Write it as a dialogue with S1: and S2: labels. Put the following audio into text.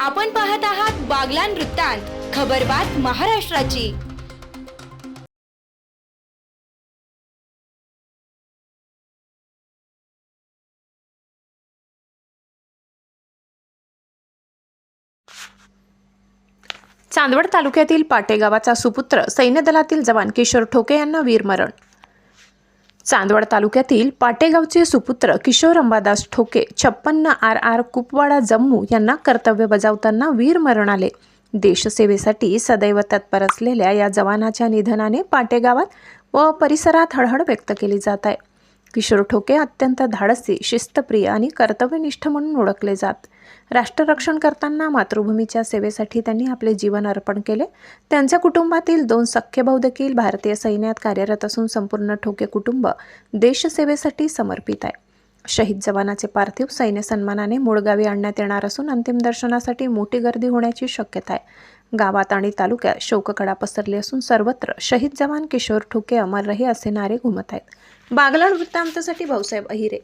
S1: आपण पाहत आहात बागलान वृत्तांत खबरबात महाराष्ट्राची.
S2: चांदवड तालुक्यातील पाटे गावाचा सुपुत्र सैन्य दलातील जवान किशोर ठोके यांना वीरमरण. चांदवड तालुक्यातील पाटेगावचे सुपुत्र किशोर अंबादास ठोके छप्पन्न आर आर कुपवाडा जम्मू यांना कर्तव्य बजावताना वीरमरण आले. देशसेवेसाठी सदैव तत्पर असलेल्या या जवानाच्या निधनाने पाटेगावात व परिसरात हळहळ व्यक्त केली जात आहे. किशोर ठोके अत्यंत धाडसी शिस्तप्रिय आणि कर्तव्यनिष्ठ म्हणून ओळखले जात. राष्ट्ररक्षण करताना मातृभूमीच्या सेवेसाठी त्यांनी आपले जीवन अर्पण केले. त्यांच्या कुटुंबातील दोन सख्य भाऊ देखील भारतीय सैन्यात कार्यरत असून संपूर्ण ठोके कुटुंब देशसेवेसाठी समर्पित आहे. शहीद जवानाचे पार्थिव सैन्य सन्मानाने मूळगावी आणण्यात येणार असून अंतिम दर्शनासाठी मोठी गर्दी होण्याची शक्यता आहे. गावात आणि तालुक्यात शोककडा पसरली असून सर्वत्र शहीद जवान किशोर ठोके अमर रहे असे नारे घुमत आहेत. बागलाड वृत्तांतासाठी भाऊसाहेब अहिरे.